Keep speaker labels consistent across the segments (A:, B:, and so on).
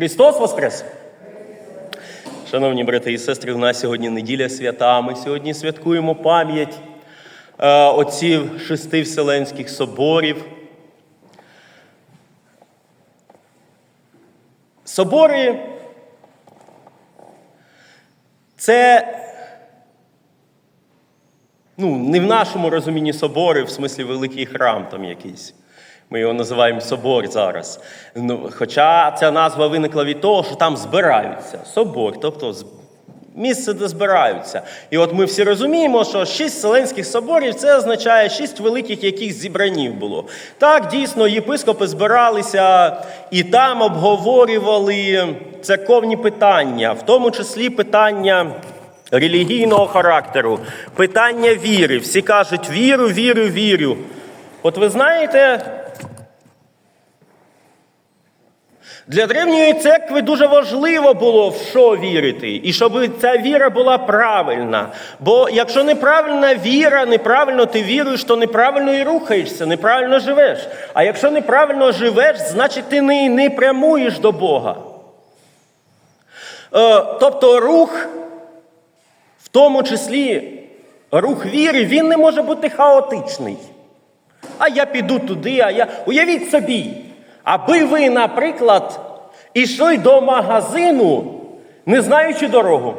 A: Христос Воскрес! Шановні брати і сестри, у нас сьогодні неділя свята. Ми сьогодні святкуємо пам'ять е, отців шести Вселенських соборів. Собори це ну, не в нашому розумінні собори, в смислі великий храм там якийсь. Ми його називаємо собор зараз. Ну, хоча ця назва виникла від того, що там збираються. Собор, тобто місце, де збираються. І от ми всі розуміємо, що шість Вселенських соборів це означає шість великих яких зібранів було. Так, дійсно, єпископи збиралися і там обговорювали церковні питання, в тому числі питання. Релігійного характеру, питання віри. Всі кажуть вірю, вірю, вірю. От ви знаєте, для древньої церкви дуже важливо було в що вірити, і щоб ця віра була правильна. Бо якщо неправильна віра, неправильно ти віруєш, то неправильно і рухаєшся, неправильно живеш. А якщо неправильно живеш, значить ти не, не прямуєш до Бога. Е, тобто рух, в тому числі рух віри, він не може бути хаотичний. А я піду туди, а я. Уявіть собі, аби ви, наприклад, ішли до магазину, не знаючи дорогу.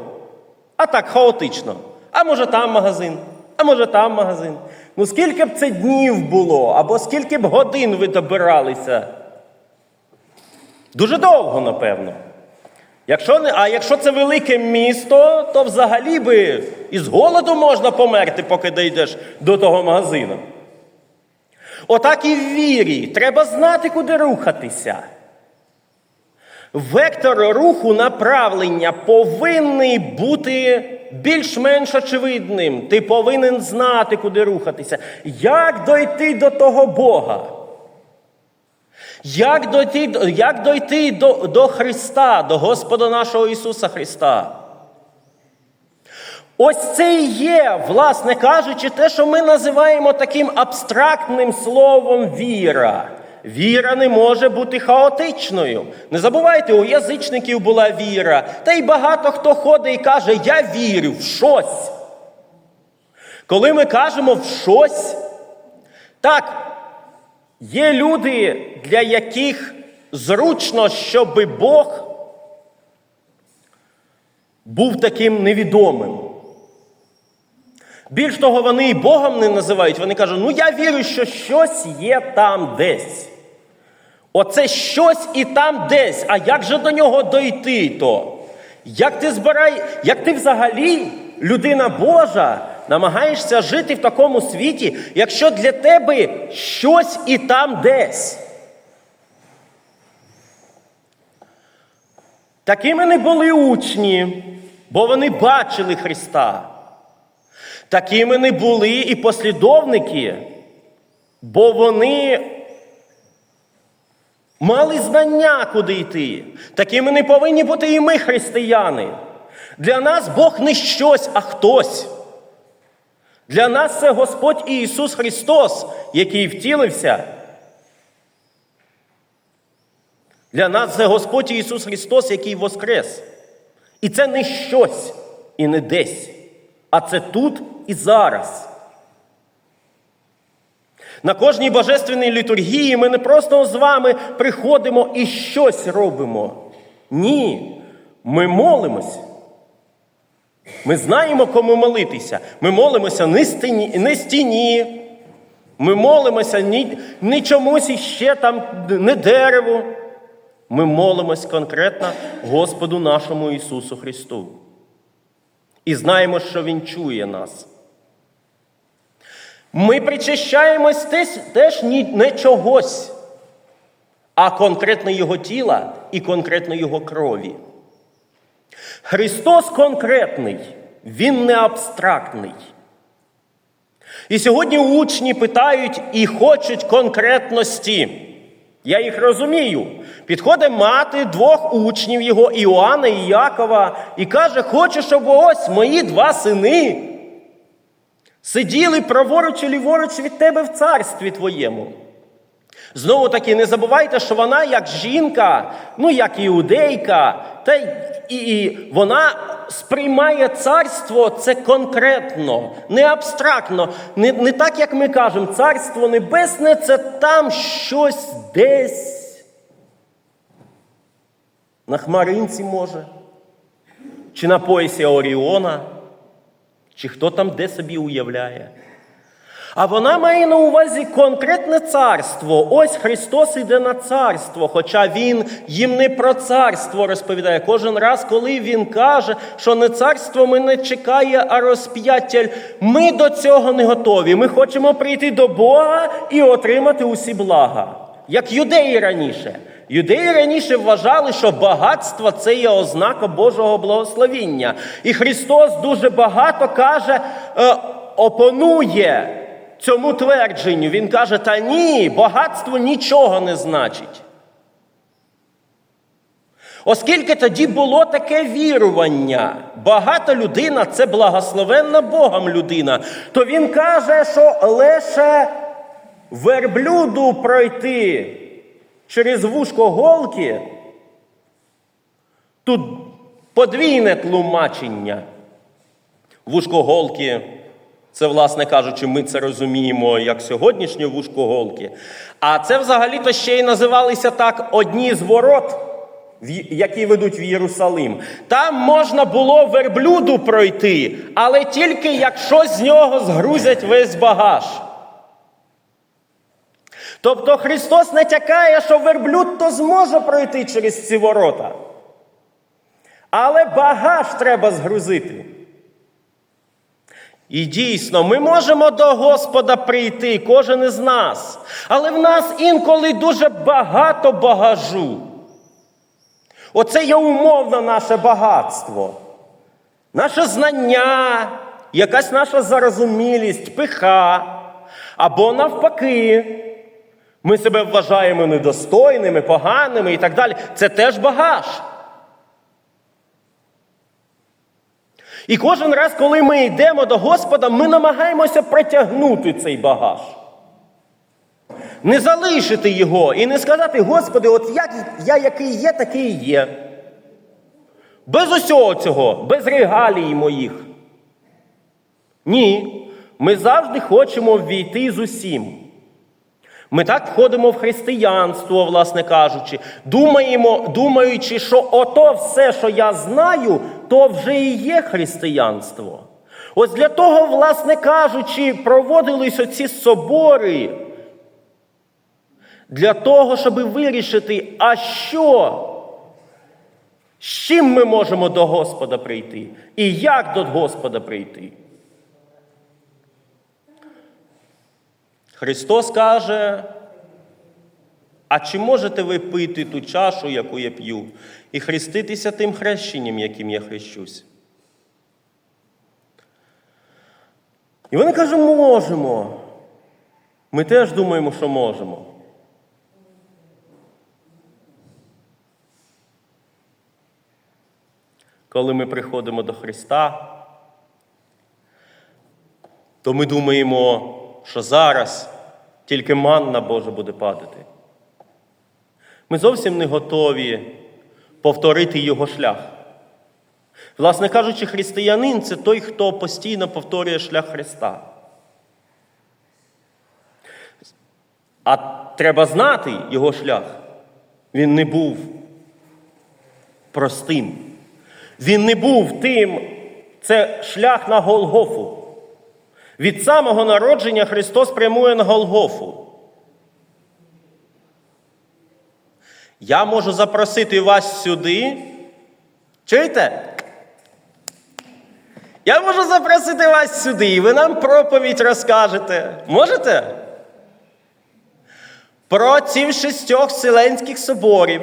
A: А так, хаотично. А може там магазин, а може там магазин. Ну скільки б це днів було, або скільки б годин ви добиралися? Дуже довго, напевно. Якщо а якщо це велике місто, то взагалі би із голоду можна померти, поки дійдеш до того магазину. Отак і в вірі. Треба знати, куди рухатися. Вектор руху направлення повинний бути більш-менш очевидним. Ти повинен знати, куди рухатися. Як дойти до того Бога? Як дойти, як дойти до, до Христа, до Господа нашого Ісуса Христа? Ось це і є, власне кажучи, те, що ми називаємо таким абстрактним словом віра. Віра не може бути хаотичною. Не забувайте, у язичників була віра. Та й багато хто ходить і каже, я вірю в щось. Коли ми кажемо в щось, так, є люди, для яких зручно, щоб Бог був таким невідомим. Більш того, вони і Богом не називають, вони кажуть, ну я вірю, що щось є там десь. Оце щось і там десь. А як же до нього дойти то? Як ти збирай, як ти взагалі, людина Божа, намагаєшся жити в такому світі, якщо для тебе щось і там десь? Такими не були учні, бо вони бачили Христа. Такими не були і послідовники, бо вони мали знання, куди йти. Такими не повинні бути і ми, християни. Для нас Бог не щось, а хтось. Для нас це Господь Ісус Христос, який втілився. Для нас це Господь Ісус Христос, який воскрес. І це не щось і не десь, а це тут і зараз. На кожній божественній літургії ми не просто з вами приходимо і щось робимо. Ні, ми молимось. Ми знаємо, кому молитися. Ми молимося не стіні. Ми молимося ні, ні чомусь іще там, не дереву. Ми молимось конкретно Господу нашому Ісусу Христу. І знаємо, що Він чує нас. Ми причащаємось теж, не чогось, а конкретно Його тіла і конкретно Його крові. Христос конкретний, Він не абстрактний. І сьогодні учні питають і хочуть конкретності. Я їх розумію. Підходить мати двох учнів його, Іоанна і Якова, і каже: Хочу, щоб ось мої два сини сиділи праворуч і ліворуч від тебе в царстві твоєму. Знову таки, не забувайте, що вона як жінка, ну як іудейка, та і, і вона сприймає царство це конкретно, не абстрактно, не, не так, як ми кажемо, царство небесне це там щось десь. На хмаринці може, чи на поясі Оріона, чи хто там де собі уявляє. А вона має на увазі конкретне царство. Ось Христос іде на царство, хоча Він їм не про царство розповідає. Кожен раз, коли Він каже, що не царство мене чекає, а розп'яття. Ми до цього не готові. Ми хочемо прийти до Бога і отримати усі блага. Як юдеї раніше. Юдеї раніше вважали, що багатство це є ознака Божого благословіння. І Христос дуже багато каже, е, опонує цьому твердженню. Він каже: та ні, багатство нічого не значить. Оскільки тоді було таке вірування, багата людина це благословенна Богом людина, то він каже, що лише верблюду пройти через вушко голки, тут подвійне тлумачення. Вушко голки це, власне кажучи, ми це розуміємо як сьогоднішнє вушко голки. А це взагалі-то ще й називалися так одні з ворот, які ведуть в Єрусалим. Там можна було верблюду пройти, але тільки якщо з нього згрузять весь багаж. Тобто Христос натякає, що верблюд то зможе пройти через ці ворота. Але багаж треба згрузити. І дійсно, ми можемо до Господа прийти, кожен із нас. Але в нас інколи дуже багато багажу. Оце є умовно наше багатство. Наше знання, якась наша зарозумілість, пиха. Або навпаки, ми себе вважаємо недостойними, поганими і так далі. Це теж багаж. І кожен раз, коли ми йдемо до Господа, ми намагаємося притягнути цей багаж. Не залишити його і не сказати, Господи, от як я який є, такий є. Без усього цього, без регалій моїх. Ні. Ми завжди хочемо ввійти з усім. Ми так входимо в християнство, власне кажучи, думаємо, думаючи, що ото все, що я знаю, то вже і є християнство. Ось для того, власне кажучи, проводились оці собори. Для того, щоб вирішити, а що? З чим ми можемо до Господа прийти? І як до Господа прийти? Христос каже, а чи можете ви пити ту чашу, яку я п'ю, і хреститися тим хрещенням, яким я хрещусь? І вони кажуть, можемо. Ми теж думаємо, що можемо. Коли ми приходимо до Христа, то ми думаємо, що зараз тільки манна Божа буде падати. Ми зовсім не готові повторити його шлях. Власне кажучи, християнин це той, хто постійно повторює шлях Христа. А треба знати його шлях. Він не був простим. Він не був тим, це шлях на Голгофу. Від самого народження Христос прямує на Голгофу. Я можу запросити вас сюди. Чуєте? Я можу запросити вас сюди, і ви нам проповідь розкажете. Можете? Про ці шістьох Вселенських соборів.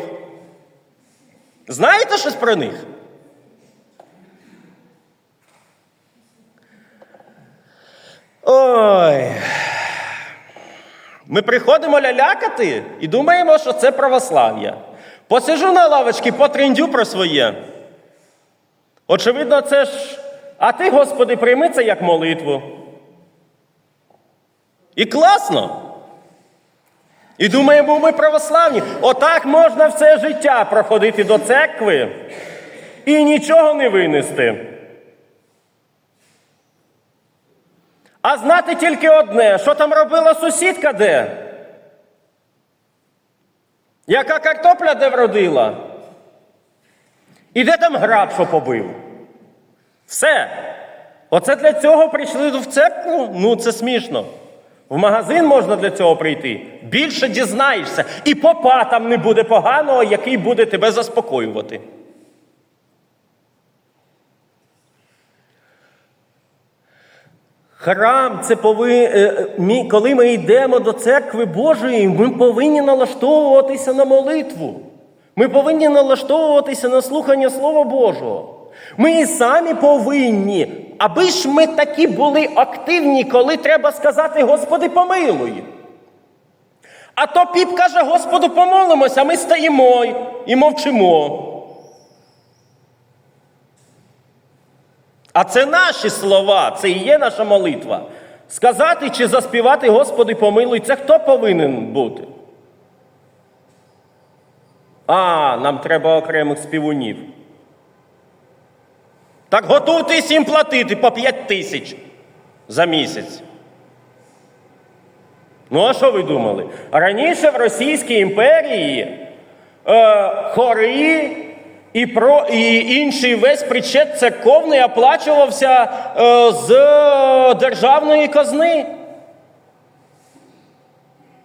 A: Знаєте щось про них? Ой. Ми приходимо лялякати і думаємо, що це православ'я. Посижу на лавочці, потрендю про своє. Очевидно, це ж. А ти, Господи, прийми це як молитву. І класно. І думаємо, ми православні. Отак можна все життя проходити до церкви і нічого не винести. А знати тільки одне, що там робила сусідка де? Яка картопля де вродила? І де там граб, що побив? Все. Оце для цього прийшли в церкву? Ну, це смішно. В магазин можна для цього прийти. Більше дізнаєшся. І попа там не буде поганого, який буде тебе заспокоювати. Храм це пови... е, е, коли ми йдемо до церкви Божої, ми повинні налаштовуватися на молитву. Ми повинні налаштовуватися на слухання Слова Божого. Ми і самі повинні, аби ж ми такі були активні, коли треба сказати Господи, помилуй. А то піп каже, Господу, помолимося, а ми стоїмо і мовчимо. А це наші слова, це і є наша молитва. Сказати чи заспівати Господи, помилуй, це хто повинен бути? А, нам треба окремих співунів. Так готуйтесь їм платити по 5 тисяч за місяць. Ну, а що ви думали? Раніше в Російській імперії е, хори і, про, і інший весь причет церковний оплачувався е, з державної казни.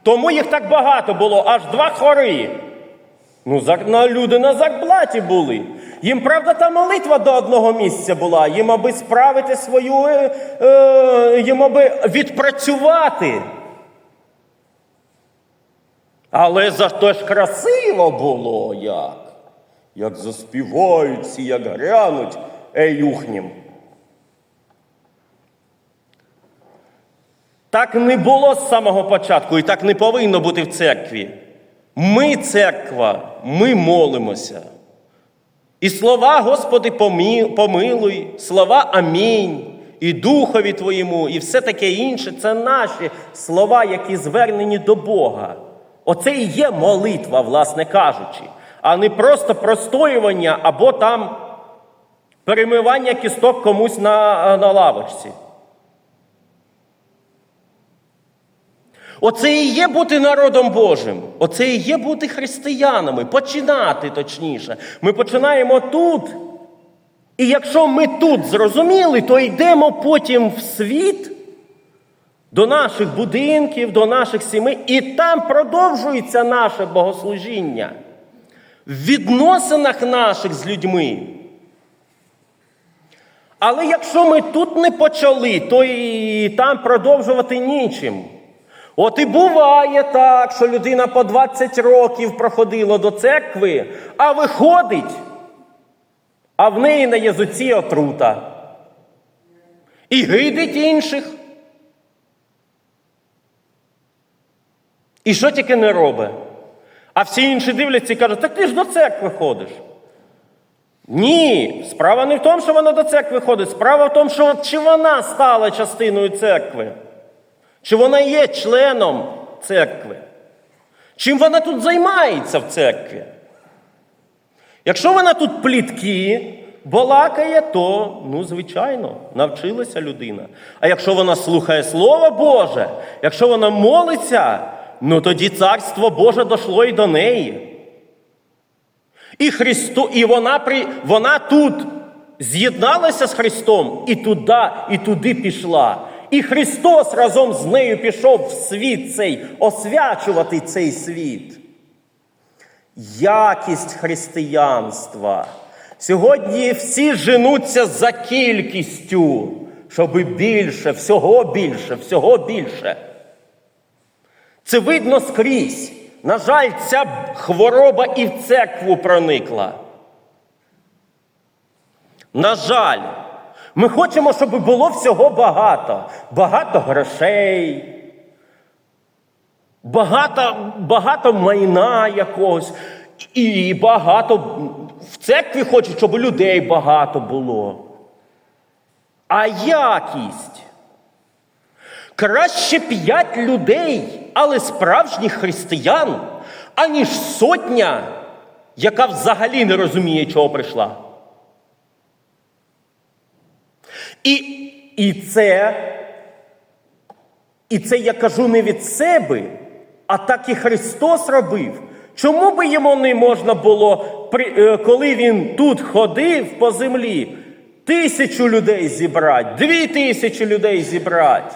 A: Тому їх так багато було, аж два хори. Ну, люди на зарплаті були. Їм, правда, та молитва до одного місця була, їм аби справити свою, е, е, їм аби відпрацювати. Але зато ж красиво було як. Як заспівають всі, як грянуть еюхнім. Так не було з самого початку і так не повинно бути в церкві. Ми церква, ми молимося. І слова Господи помилуй, слова Амінь, і Духові Твоєму, і все таке інше це наші слова, які звернені до Бога. Оце і є молитва, власне кажучи, а не просто простоювання або там перемивання кісток комусь на, на лавочці. Оце і є бути народом Божим. Оце і є бути християнами. Починати точніше. Ми починаємо тут. І якщо ми тут зрозуміли, то йдемо потім в світ до наших будинків, до наших сімей, і там продовжується наше богослужіння. В відносинах наших з людьми. Але якщо ми тут не почали, то і там продовжувати нічим. От і буває так, що людина по 20 років проходила до церкви, а виходить, а в неї на язиці отрута. І гидить інших. І що тільки не робить? А всі інші дивляться і кажуть, так ти ж до церкви ходиш. Ні, справа не в тому, що вона до церкви ходить. Справа в тому, що чи вона стала частиною церкви. Чи вона є членом церкви? Чим вона тут займається в церкві? Якщо вона тут плітки балакає, то, ну, звичайно, навчилася людина. А якщо вона слухає Слово Боже, якщо вона молиться, ну тоді Царство Боже дошло і до неї. І Христу, і вона, при, вона тут з'єдналася з Христом і туди, і туди пішла. І Христос разом з нею пішов в світ цей, освячувати цей світ. Якість християнства. Сьогодні всі женуться за кількістю, щоб більше, всього більше, всього більше. Це видно скрізь. На жаль, ця хвороба і в церкву проникла. На жаль, ми хочемо, щоб було всього багато. Багато грошей, багато, багато майна якогось. І багато в церкві хочуть, щоб людей багато було. А якість? Краще п'ять людей але справжніх християн, аніж сотня, яка взагалі не розуміє, чого прийшла. І, і це, і це я кажу не від себе, а так і Христос робив. Чому би йому не можна було, е, коли він тут ходив по землі, тисячу людей зібрати, дві тисячі людей зібрати?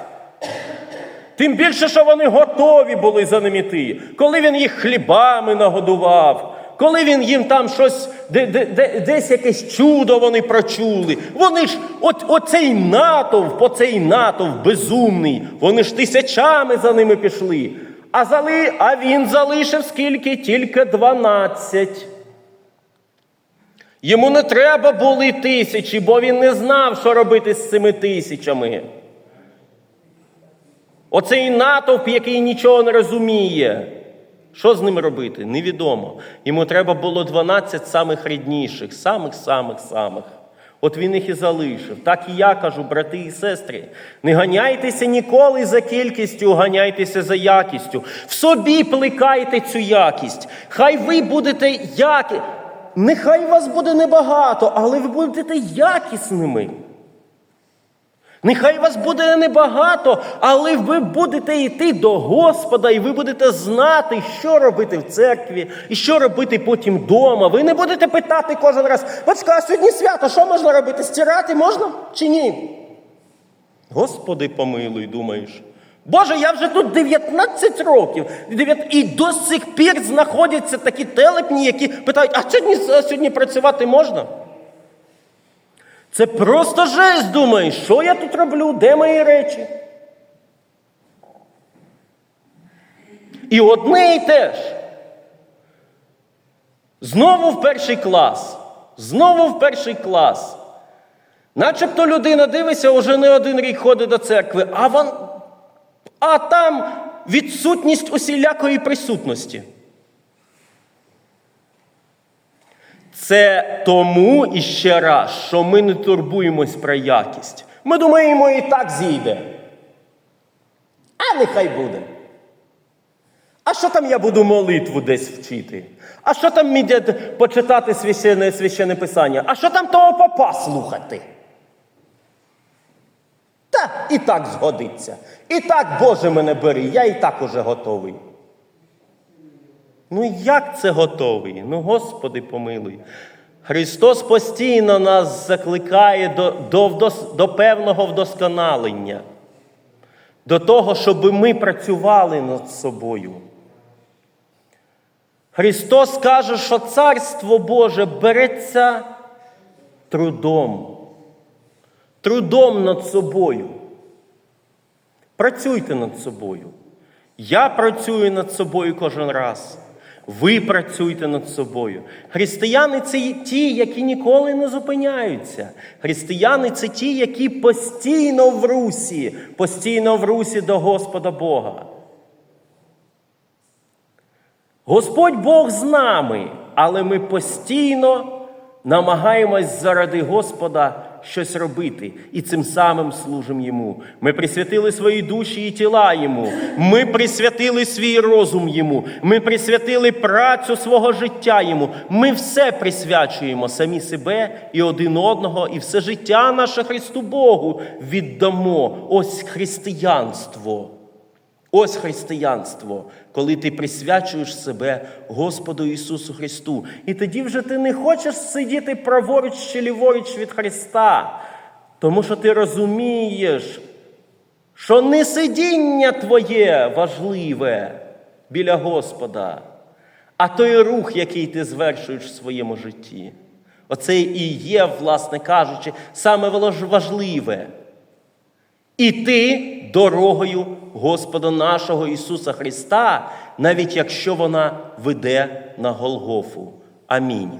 A: Тим більше, що вони готові були за ним іти. Коли він їх хлібами нагодував, коли він їм там щось, де, де, де, десь якесь чудо вони прочули. Вони ж, от, оцей натовп, оцей натовп безумний, вони ж тисячами за ними пішли. А, зали, а він залишив скільки? Тільки 12. Йому не треба були тисячі, бо він не знав, що робити з цими тисячами. Оцей натовп, який нічого не розуміє. Що з ним робити? Невідомо. Йому треба було 12 самих рідніших, самих-самих-самих. От він їх і залишив. Так і я кажу, брати і сестри, не ганяйтеся ніколи за кількістю, ганяйтеся за якістю. В собі плекайте цю якість. Хай ви будете які. Нехай вас буде небагато, але ви будете якісними. Нехай вас буде небагато, але ви будете йти до Господа, і ви будете знати, що робити в церкві, і що робити потім вдома. Ви не будете питати кожен раз, батько, а сьогодні свято, що можна робити? Стирати можна чи ні? Господи, помилуй, думаєш. Боже, я вже тут 19 років, і до сих пір знаходяться такі телепні, які питають, а сьогодні, сьогодні працювати можна? Це просто жесть, думаєш, що я тут роблю, де мої речі? І одне і те ж. Знову в перший клас. Знову в перший клас. Начебто людина дивиться, уже не один рік ходить до церкви, а, вон, а там відсутність усілякої присутності. Це тому і ще раз, що ми не турбуємось про якість. Ми думаємо, і так зійде. А нехай буде. А що там я буду молитву десь вчити? А що там дід почитати священне, священне писання? А що там того попа слухати? Та і так згодиться. І так, Боже, мене бери, я і так уже готовий. Ну як це готовий? Ну, Господи, помилуй. Христос постійно нас закликає до, до, вдос- до певного вдосконалення, до того, щоб ми працювали над собою. Христос каже, що Царство Боже береться трудом, трудом над собою. Працюйте над собою. Я працюю над собою кожен раз. Ви працюйте над собою. Християни це ті, які ніколи не зупиняються. Християни це ті, які постійно в русі, постійно в русі до Господа Бога. Господь Бог з нами, але ми постійно намагаємось заради Господа щось робити і цим самим служимо Йому. Ми присвятили свої душі і тіла Йому. Ми присвятили свій розум Йому. Ми присвятили працю свого життя Йому. Ми все присвячуємо самі себе і один одного, і все життя наше Христу Богу віддамо. Ось християнство. Ось християнство, коли ти присвячуєш себе Господу Ісусу Христу. І тоді вже ти не хочеш сидіти праворуч чи ліворуч від Христа, тому що ти розумієш, що не сидіння твоє важливе біля Господа, а той рух, який ти звершуєш в своєму житті. Оце і є, власне кажучи, саме важливе. Іти дорогою Господа нашого Ісуса Христа, навіть якщо вона веде на Голгофу. Амінь.